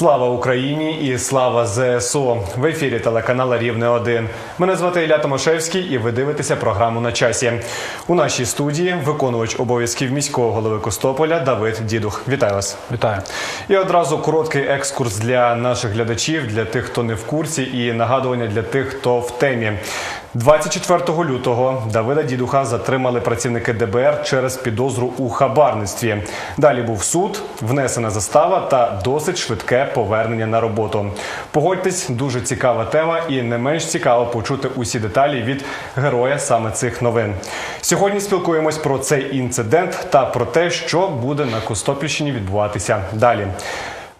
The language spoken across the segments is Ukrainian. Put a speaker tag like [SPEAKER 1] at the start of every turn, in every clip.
[SPEAKER 1] Слава Україні і слава ЗСУ! В ефірі телеканала Рівне 1 Мене звати Ілля Томашевський, і ви дивитеся програму на часі. У нашій студії виконувач обов'язків міського голови Костополя Давид Дідух. Вітаю вас!
[SPEAKER 2] Вітаю.
[SPEAKER 1] І одразу короткий екскурс для наших глядачів, для тих, хто не в курсі, і нагадування для тих, хто в темі. 24 лютого Давида Дідуха затримали працівники ДБР через підозру у хабарництві. Далі був суд, внесена застава та досить швидке повернення на роботу. Погодьтесь, дуже цікава тема, і не менш цікаво почути усі деталі від героя саме цих новин. Сьогодні спілкуємось про цей інцидент та про те, що буде на Костопільщині відбуватися далі.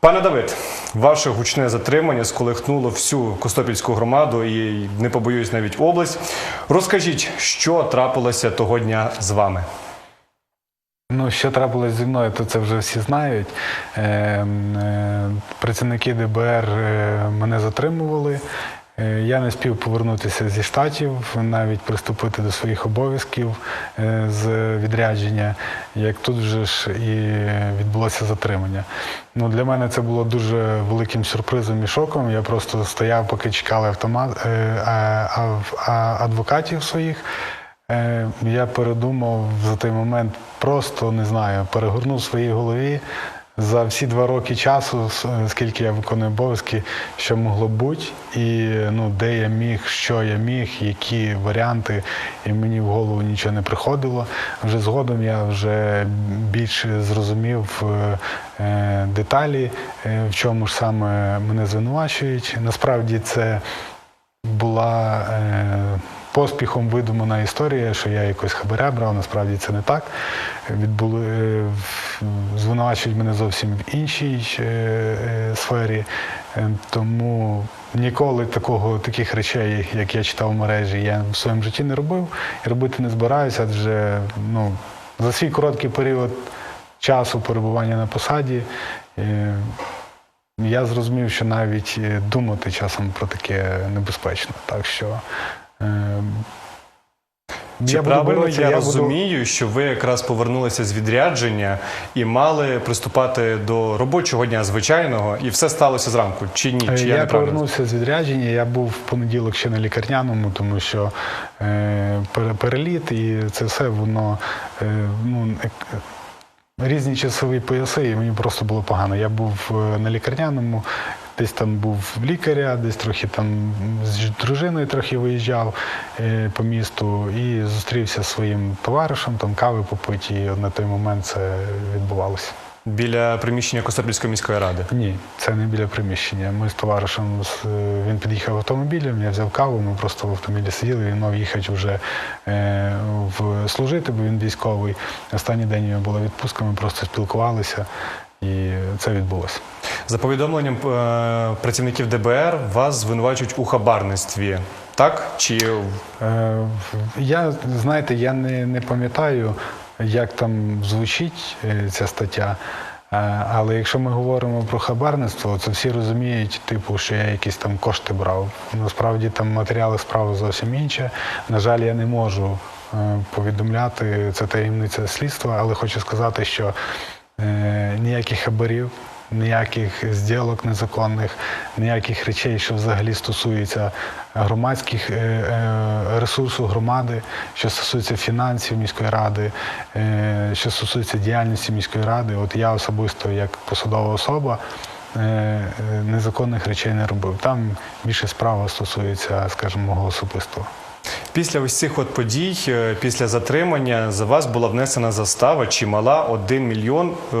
[SPEAKER 1] Пане Давид, ваше гучне затримання сколихнуло всю Костопільську громаду і не побоюсь навіть область. Розкажіть, що трапилося того дня з вами?
[SPEAKER 2] Ну, що трапилось зі мною, то це вже всі знають. Е, е, працівники ДБР е, мене затримували. Е, Я не спів повернутися зі штатів, навіть приступити до своїх обов'язків е, з відрядження, як тут вже ж і відбулося затримання. Ну, для мене це було дуже великим сюрпризом і шоком. Я просто стояв, поки чекали автомат е, адвокатів своїх. Я передумав за той момент, просто не знаю, перегорнув в своїй голові за всі два роки часу, скільки я виконую обов'язки, що могло бути, і ну, де я міг, що я міг, які варіанти, і мені в голову нічого не приходило. Вже згодом я вже більше зрозумів е, е, деталі, е, в чому ж саме мене звинувачують. Насправді це була поспіхом видумана історія, що я якось хабаря брав. Насправді це не так. Відбули е, звинувачують мене зовсім в іншій е, е, сфері. Тому ніколи такого таких речей, як я читав в мережі, я в своєму житті не робив і робити не збираюся, адже ну, за свій короткий період часу перебування на посаді. я зрозумів, що навіть думати часом про таке небезпечно. Так що
[SPEAKER 1] Чи
[SPEAKER 2] буду
[SPEAKER 1] правильно я,
[SPEAKER 2] буду-
[SPEAKER 1] розумію, що ви якраз повернулися з відрядження і мали приступати до робочого дня звичайного, і все сталося зранку? Чи ні?
[SPEAKER 2] Е,
[SPEAKER 1] Чи я,
[SPEAKER 2] я повернувся з відрядження. Я був в понеділок ще на лікарняному, тому що е, переліт і це все воно е, ну, е, різні часові пояси, і мені просто було погано. Я був е, на лікарняному, десь там був в лікаря, десь трохи там з дружиною трохи виїжджав е, по місту і зустрівся зі своїм товаришем, там кави попиті, і на той момент це відбувалося.
[SPEAKER 1] Біля приміщення Костопільської міської ради.
[SPEAKER 2] Ні, це не біля приміщення. Ми з товаришем е, він під'їхав автомобілем, я взяв каву, ми просто в автомобілі сиділи, він мав їхати вже е, в служити, бо він військовий. Останній день у нього була відпустка, ми просто спілкувалися, і це відбулося.
[SPEAKER 1] За повідомленням е, працівників ДБР, вас звинувачують у хабарництві. Так? Чи
[SPEAKER 2] Е, Я, знаєте, я не, не пам'ятаю, як там звучить е, ця стаття. Але якщо ми говоримо про хабарництво, це всі розуміють, типу, що я якісь там кошти брав. Насправді там матеріали справи зовсім інші. На жаль, я не можу повідомляти це таємниця слідства, але хочу сказати, що ніяких хабарів, ніяких зділок незаконних, ніяких речей, що взагалі стосуються громадських е, е, ресурсів громади, що стосується фінансів міської ради, е, що стосується діяльності міської ради. От я особисто, як посадова особа, незаконних речей не робив. Там більше справа стосується, скажімо, мого особистого.
[SPEAKER 1] Після ось цих от подій, е, після затримання, за вас була внесена застава чимала 1 мільйон е,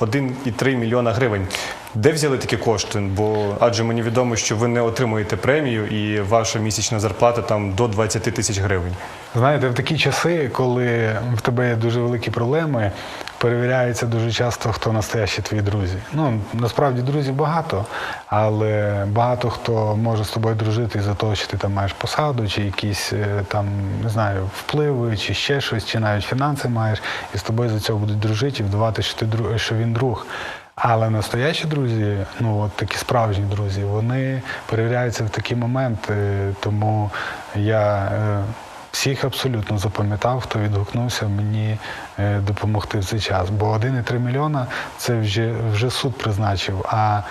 [SPEAKER 1] 1,3 мільйона гривень. Де взяли такі кошти? Бо адже мені відомо, що ви не отримуєте премію, і ваша місячна зарплата там до 20 тисяч гривень.
[SPEAKER 2] Знаєте, в такі часи, коли в тебе є дуже великі проблеми, перевіряється дуже часто, хто настоящі твої друзі. Ну, насправді друзів багато, але багато хто може з тобою дружити із-за того, що ти там маєш посаду, чи якісь е, там, не знаю, впливи, чи ще щось, чи навіть фінанси маєш, і з тобою за цього будуть дружити і вдавати, що ти що він друг. Але настоящі друзі, ну от такі справжні друзі, вони перевіряються в такі моменти. Тому я е, всіх абсолютно запам'ятав, хто відгукнувся мені е, допомогти в цей час. Бо 1,3 мільйона це вже, вже суд призначив. А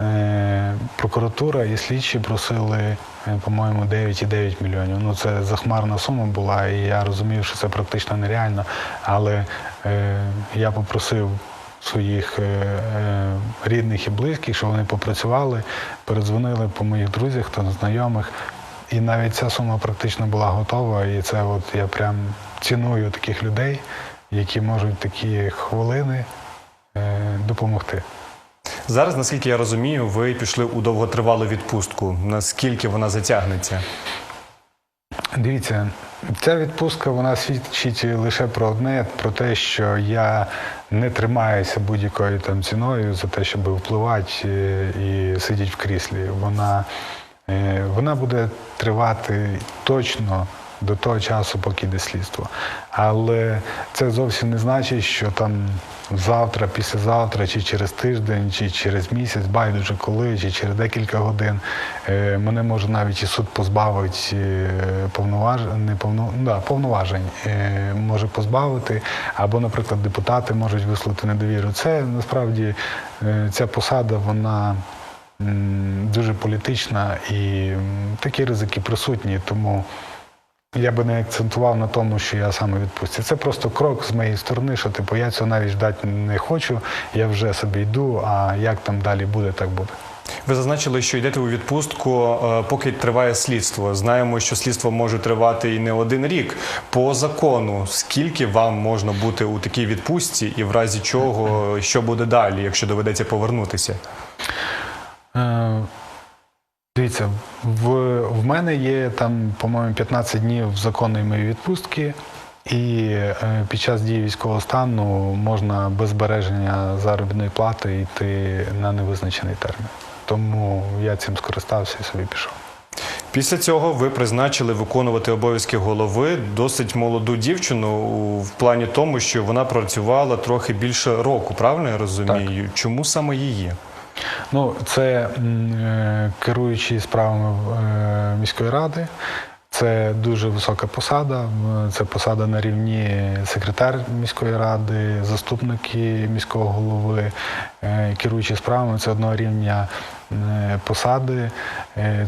[SPEAKER 2] е, прокуратура і слідчі просили, е, по-моєму, 9,9 мільйонів. Ну це захмарна сума була, і я розумів, що це практично нереально. Але е, я попросив своїх е, рідних і близьких, щоб вони попрацювали, передзвонили по моїх друзях та знайомих. І навіть ця сума практично була готова. І це от я прям ціную таких людей, які можуть такі хвилини е, допомогти.
[SPEAKER 1] Зараз, наскільки я розумію, ви пішли у довготривалу відпустку. Наскільки вона затягнеться?
[SPEAKER 2] Дивіться, ця відпустка вона свідчить лише про одне, про те, що я не тримаюся будь-якою там ціною за те, щоб впливати е, і сидіти в кріслі. Вона, вона буде тривати точно до того часу, поки йде слідство. Але це зовсім не значить, що там завтра, післязавтра, чи через тиждень, чи через місяць, байдуже коли, чи через декілька годин е, мене може навіть і суд позбавить е, повноважень, не повно, да, повноважень, е, може позбавити, або, наприклад, депутати можуть висловити недовіру. Це насправді е, ця посада, вона дуже політична і такі ризики присутні, тому. Я би не акцентував на тому, що я саме відпустці. Це просто крок з моєї сторони, що типу я цього навіть ждати не хочу. Я вже собі йду, а як там далі буде, так буде.
[SPEAKER 1] Ви зазначили, що йдете у відпустку, е, поки триває слідство. Знаємо, що слідство може тривати і не один рік. По закону, скільки вам можна бути у такій відпустці, і в разі чого, що буде далі, якщо доведеться повернутися?
[SPEAKER 2] Е, Дивіться, в, в мене є там, по-моєму, 15 днів законної моєї відпустки, і е, під час дії військового стану можна без збереження заробітної плати йти на невизначений термін. Тому я цим скористався і собі пішов.
[SPEAKER 1] Після цього ви призначили виконувати обов'язки голови досить молоду дівчину в плані тому, що вона працювала трохи більше року. Правильно я розумію? Чому саме її?
[SPEAKER 2] Ну, це е, керуючий справами е, міської ради. Це дуже висока посада. Це посада на рівні секретар міської ради, заступники міського голови, е, керуючі справами. Це одного рівня посади.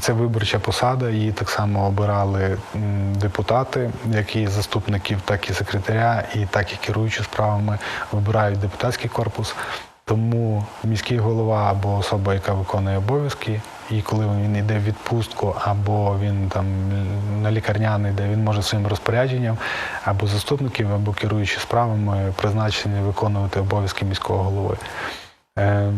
[SPEAKER 2] Це виборча посада. Її так само обирали депутати, як і заступників, так і секретаря, і так і керуючі справами вибирають депутатський корпус. Тому міський голова або особа, яка виконує обов'язки, і коли він йде в відпустку, або він там на лікарняний, де він може своїм розпорядженням, або заступників, або керуючи справами, призначені виконувати обов'язки міського голови. Е,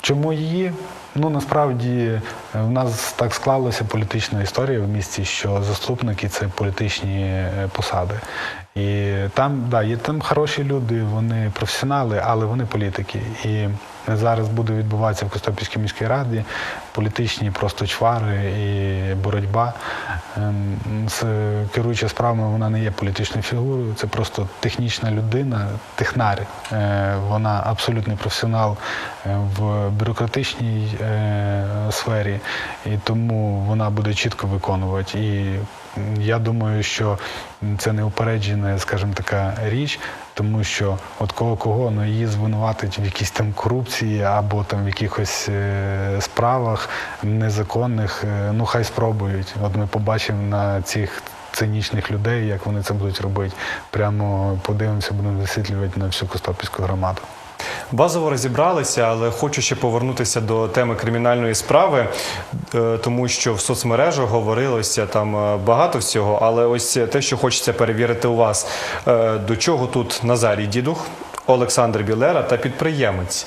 [SPEAKER 2] Чому її? Ну насправді е, в нас так склалася політична історія в місті, що заступники це політичні е, посади. І там, да, є там хороші люди, вони професіонали, але вони політики. І зараз буде відбуватися в Костопільській міській раді політичні просто чвари і боротьба. Ем, З керуюча справами вона не є політичною фігурою, це просто технічна людина, технар. Е, Вона абсолютний професіонал е, в бюрократичній е, сфері, і тому вона буде чітко виконувати. І я думаю, що це неупереджена, скажімо, така річ, тому що от кого кого ну її звинуватить в якійсь там корупції або там в якихось е, справах незаконних. е, ну хай спробують. От ми побачимо на цих. Цинічних людей, як вони це будуть робити, прямо подивимося, будемо висвітлювати на всю Костопільську громаду.
[SPEAKER 1] Базово розібралися, але хочу ще повернутися до теми кримінальної справи, е, тому що в соцмережах говорилося там е, багато всього. Але ось те, що хочеться перевірити у вас, Е, до чого тут Назарій Дідух, Олександр Білера та підприємець.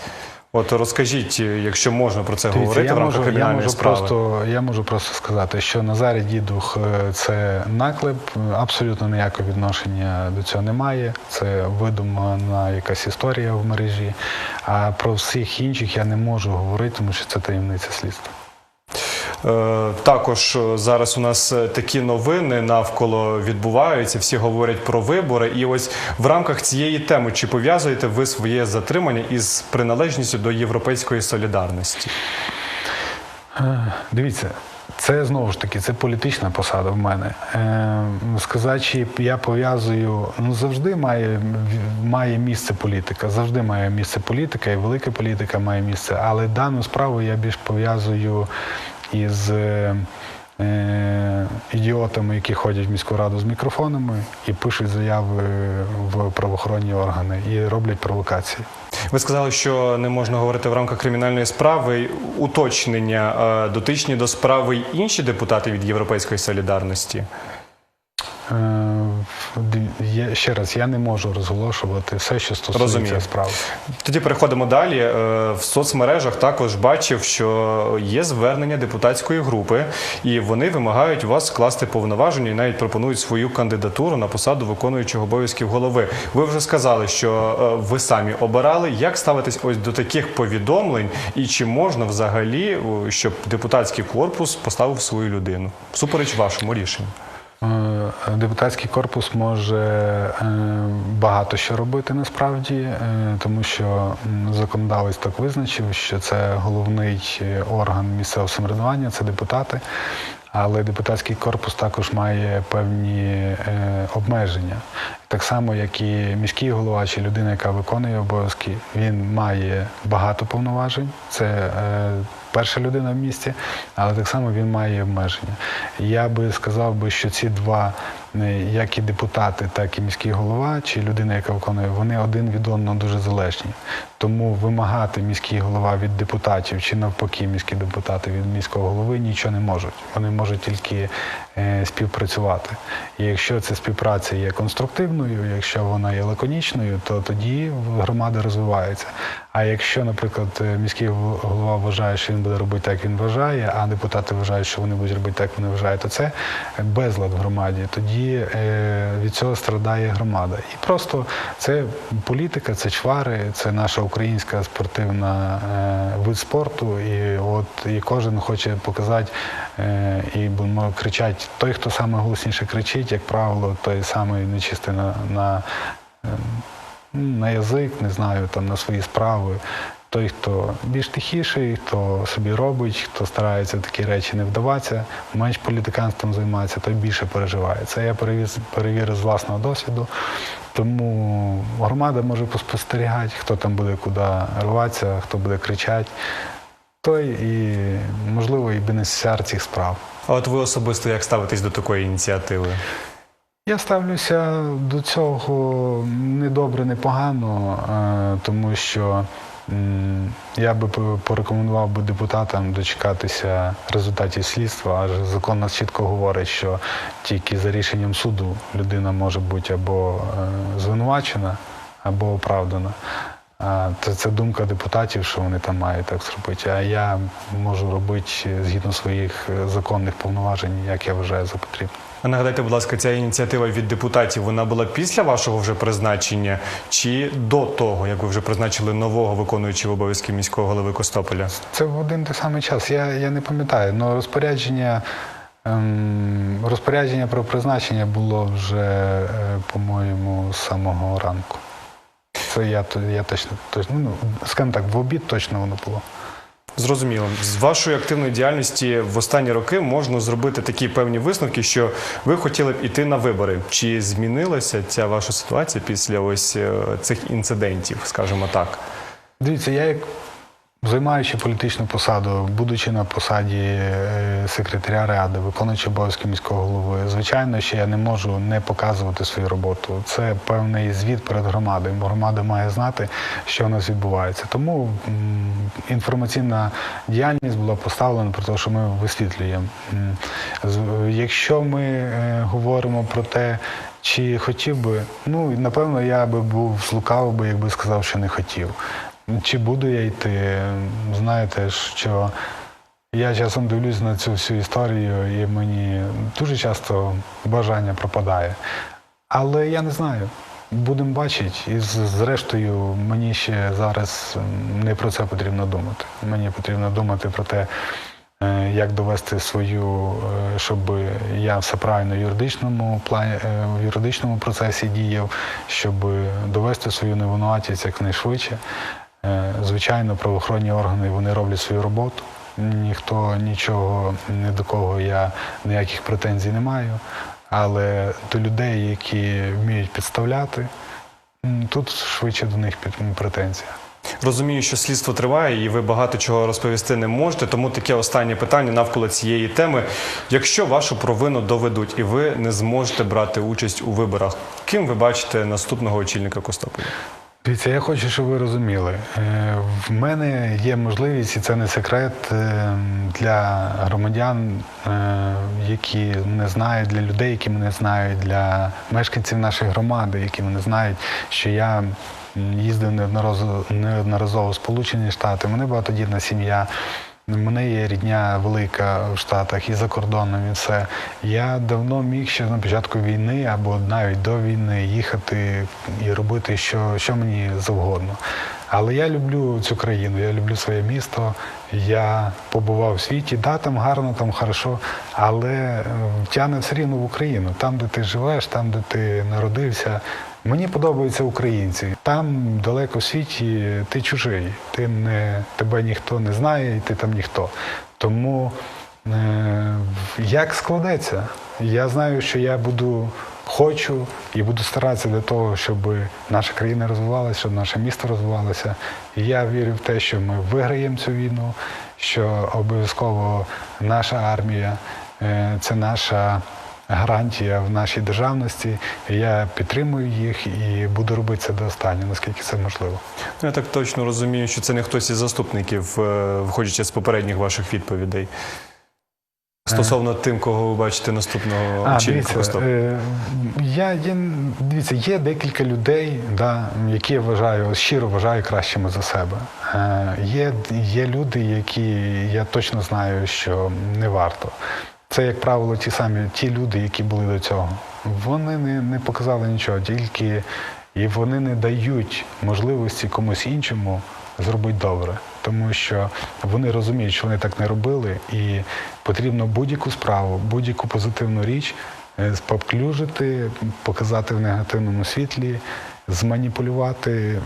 [SPEAKER 1] От розкажіть, е, якщо можна про це
[SPEAKER 2] Дивіться,
[SPEAKER 1] говорити
[SPEAKER 2] я
[SPEAKER 1] в рамках
[SPEAKER 2] можу, я
[SPEAKER 1] кримінальної
[SPEAKER 2] можу
[SPEAKER 1] справи.
[SPEAKER 2] просто я можу просто сказати, що Назарій Дідух е, це наклеп, е, абсолютно ніякого відношення до цього немає. Це видумана якась історія в мережі. А про всіх інших я не можу говорити, тому що це таємниця слідства.
[SPEAKER 1] Е, Також е, зараз у нас е, такі новини навколо відбуваються. Всі говорять про вибори. І ось в рамках цієї теми чи пов'язуєте ви своє затримання із приналежністю до європейської солідарності?
[SPEAKER 2] Дивіться, Це знову ж таки це політична посада в мене. Е, сказати, я пов'язую, ну завжди має, має місце політика. Завжди має місце політика, і велика політика має місце. Але дану справу я більш пов'язую із е, е, ідіотами, які ходять в міську раду з мікрофонами і пишуть заяви в правоохоронні органи і роблять провокації.
[SPEAKER 1] Ви сказали, що не можна говорити в рамках кримінальної справи. Уточнення е, дотичні до справи інші депутати від Європейської солідарності.
[SPEAKER 2] Е, я, ще раз, я не можу розголошувати все, що стосується
[SPEAKER 1] Розумію.
[SPEAKER 2] справи.
[SPEAKER 1] Тоді переходимо далі. Е, В соцмережах також бачив, що є звернення депутатської групи, і вони вимагають вас скласти повноваження і навіть пропонують свою кандидатуру на посаду виконуючого обов'язків голови. Ви вже сказали, що е, ви самі обирали. Як ставитись ось до таких повідомлень, і чи можна взагалі, щоб депутатський корпус поставив свою людину всупереч вашому рішенню?
[SPEAKER 2] Депутатський корпус може е, багато що робити насправді, е, тому що законодавець так визначив, що це головний е, орган місцевого самоврядування, це депутати. Але депутатський корпус також має певні обмеження. Так само, як і міський голова чи людина, яка виконує обов'язки, він має багато повноважень. Це перша людина в місті, але так само він має обмеження. Я би сказав би, що ці два, як і депутати, так і міський голова, чи людина, яка виконує, вони один від одного дуже залежні. Тому вимагати міський голова від депутатів чи навпаки міські депутати від міського голови нічого не можуть. Вони можуть тільки е, співпрацювати. І якщо ця співпраця є конструктивною, якщо вона є лаконічною, то тоді громада розвивається. А якщо, наприклад, е, міський голова вважає, що він буде робити так, як він вважає, а депутати вважають, що вони будуть робити так, як вони вважають, то це безлад в громаді. Тоді е, від цього страдає громада. І просто це політика, це чвари, це наша українська спортивна е, вид спорту. І от і кожен хоче показати е, і будемо кричати. Той, хто саме голосніше кричить, як правило, той самий нечистий на, на на язик, не знаю, там на свої справи. Той, хто більш тихіший, хто собі робить, хто старається в такі речі не вдаватися, менш політиканством займається, той більше переживає. Це я перевіз, перевірив з власного досвіду. Тому громада може поспостерігати, хто там буде куди рватися, хто буде кричати. Той і, можливо, і бенефіціар цих справ.
[SPEAKER 1] А от ви особисто як ставитесь до такої ініціативи?
[SPEAKER 2] Я ставлюся до цього не добре, не погано, е, тому що я би порекомендував би депутатам дочекатися результатів слідства, адже закон нас чітко говорить, що тільки за рішенням суду людина може бути або е, звинувачена, або оправдана. Це, це думка депутатів, що вони там мають так зробити. А я можу робити згідно своїх е, законних повноважень, як я вважаю за потрібне.
[SPEAKER 1] А нагадайте, будь ласка, ця ініціатива від депутатів вона була після вашого вже призначення чи до того, як ви вже призначили нового виконуючого обов'язки міського голови Костополя?
[SPEAKER 2] Це в один той самий час. Я, я не пам'ятаю, але розпорядження, ем, розпорядження про призначення було вже, е, по-моєму, з самого ранку. Це я, я точно, точно, ну, скажімо так, в обід точно воно було.
[SPEAKER 1] Зрозуміло, з вашої активної діяльності в останні роки можна зробити такі певні висновки, що ви хотіли б іти на вибори. Чи змінилася ця ваша ситуація після ось е, цих інцидентів, скажімо так?
[SPEAKER 2] Дивіться, я як займаючи політичну посаду, будучи на посаді е, секретаря ради, виконуючи обов'язки міського голови, звичайно, що я не можу не показувати свою роботу. Це певний звіт перед громадою. Громада має знати, що у нас відбувається. Тому інформаційна діяльність була поставлена про те, що ми висвітлюємо. Якщо ми е, говоримо про те, чи хотів би, ну напевно, я би був злукав би, якби сказав, що не хотів. Чи буду я йти? Знаєте, що я часом дивлюсь на цю всю історію, і мені дуже часто бажання пропадає. Але я не знаю. Будемо бачити. І зрештою, мені ще зараз не про це потрібно думати. Мені потрібно думати про те, е, як довести свою, е, щоб я все правильно в юридичному плані, е, в юридичному процесі діяв, щоб довести свою невинуватість якнайшвидше. Е, Звичайно, правоохоронні органи вони роблять свою роботу. ніхто нічого, ні до кого я ніяких претензій не маю. Але до людей, які вміють підставляти, тут швидше до них претензія.
[SPEAKER 1] Розумію, що слідство триває, і ви багато чого розповісти не можете. Тому таке останнє питання навколо цієї теми. Якщо вашу провину доведуть і ви не зможете брати участь у виборах, ким ви бачите наступного очільника Костополя?
[SPEAKER 2] Дивіться, я хочу, щоб ви розуміли. Е, В мене є можливість, і це не секрет е, для громадян, е, які мене знають, для людей, які мене знають, для мешканців нашої громади, які мене знають, що я їздив неодноразово, неодноразово в Сполучені Штати. Мене багатодітна сім'я. Мене є рідня велика в Штатах і за кордоном, і все. Я давно міг ще на початку війни або навіть до війни їхати і робити що, що мені завгодно. Але я люблю цю країну, я люблю своє місто. Я побував в світі, да, там гарно, там хорошо, але е, тягне все рівно в Україну. Там, де ти живеш, там, де ти народився. Мені подобаються українці. Там далеко в світі ти чужий. Ти не тебе ніхто не знає, і ти там ніхто. Тому е, як складеться, я знаю, що я буду хочу і буду старатися для того, щоб наша країна розвивалася, щоб наше місто розвивалося. І я вірю в те, що ми виграємо цю війну, що обов'язково наша армія е, це наша гарантія в нашій державності. Я підтримую їх і буду робити це до останнього, наскільки це можливо.
[SPEAKER 1] Ну, Я так точно розумію, що це не хтось із заступників, е, виходячи з попередніх ваших відповідей. Стосовно тим, кого ви бачите наступного
[SPEAKER 2] А,
[SPEAKER 1] очільника
[SPEAKER 2] дивіться, е, я, є, дивіться, є декілька людей, да, які я вважаю, щиро вважаю кращими за себе. Е, є, є люди, які я точно знаю, що не варто. Це, як правило, ті самі ті люди, які були до цього. Вони не, не показали нічого, тільки і вони не дають можливості комусь іншому зробити добре, тому що вони розуміють, що вони так не робили, і потрібно будь-яку справу, будь-яку позитивну річ е, показати в негативному світлі, зманіпулювати,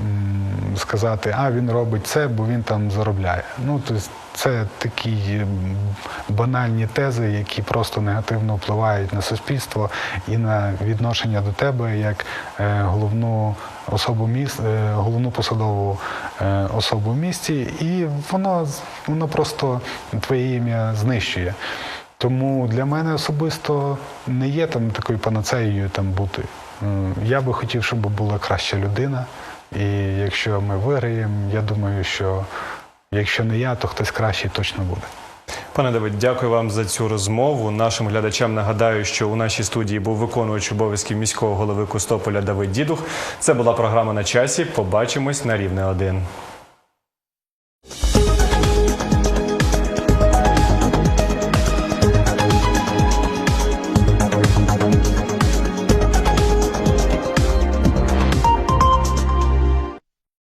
[SPEAKER 2] сказати, а він робить це, бо він там заробляє. Ну, тобто це такі банальні тези, які просто негативно впливають на суспільство і на відношення до тебе як е, головну особу міст, е, головну посадову е, особу в місті, і воно, воно просто твоє ім'я знищує. Тому для мене особисто не є там такою панацеєю там бути. Я би хотів, щоб була краща людина. І якщо ми виграємо, я думаю, що якщо не я, то хтось кращий точно буде.
[SPEAKER 1] Пане Давид, дякую вам за цю розмову. Нашим глядачам нагадаю, що у нашій студії був виконувач обов'язків міського голови Костополя Давид Дідух. Це була програма на часі. Побачимось на рівне 1.